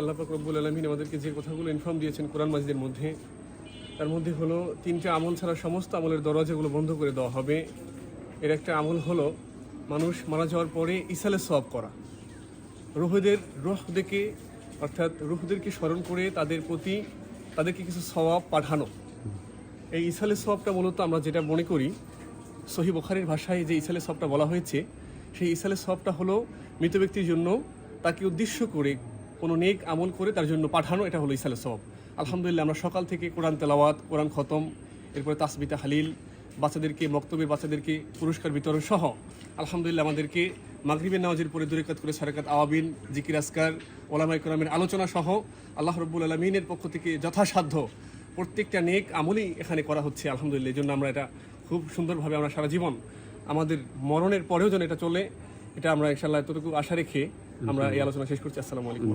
আল্লাহ আলমিন আমাদেরকে যে কথাগুলো ইনফর্ম দিয়েছেন কোরআন মাজিদের মধ্যে, তার মধ্যে হলো তিনটে আমল ছাড়া সমস্ত আমলের দরজাগুলো বন্ধ করে দেওয়া হবে। এর একটা আমল হলো মানুষ মারা যাওয়ার পরে ইসালে সব করা। রুহদের রুহদেরকে অর্থাৎ রুহদেরকে স্মরণ করে তাদের প্রতি তাদেরকে কিছু সওয়াব পাঠানো। এই ইসালে সওয়াবটা মূলত আমরা যেটা মনে করি, সহি বখারির ভাষায় যে ইসালে সবটা বলা হয়েছে, সেই ইসালে সবটা হলো মৃত ব্যক্তির জন্য তাকে উদ্দেশ্য করে কোনো নেক আমল করে তার জন্য পাঠানো, এটা হলো ইসালে সব আলহামদুলিল্লাহ, আমরা সকাল থেকে কোরআন তেলাওয়াত, কোরআন খতম, এরপরে তাসবিতা হালিল, বাচ্চাদেরকে, মক্তবে বাচ্চাদেরকে পুরস্কার বিতরণ সহ, আলহামদুলিল্লাহ, আমাদেরকে মাগরিবের নামাজের পরে দুরেকাত করে সারাকাত আওয়াবিন, জিকির আসকার ওলামাই কোরআমের আলোচনা সহ, আল্লাহ রব্বুল আলমিনের পক্ষ থেকে যথাসাধ্য প্রত্যেকটা নেক আমলই এখানে করা হচ্ছে, আলহামদুলিল্লাহ। এই জন্য আমরা এটা খুব সুন্দরভাবে, আমরা সারা জীবন আমাদের মরণের পরেও যেন এটা চলে। এটা আমরা ইনশাল্লাহ এতটুকু আশা রেখে আমরা এই আলোচনা শেষ করছি। আসসালামু আলাইকুম।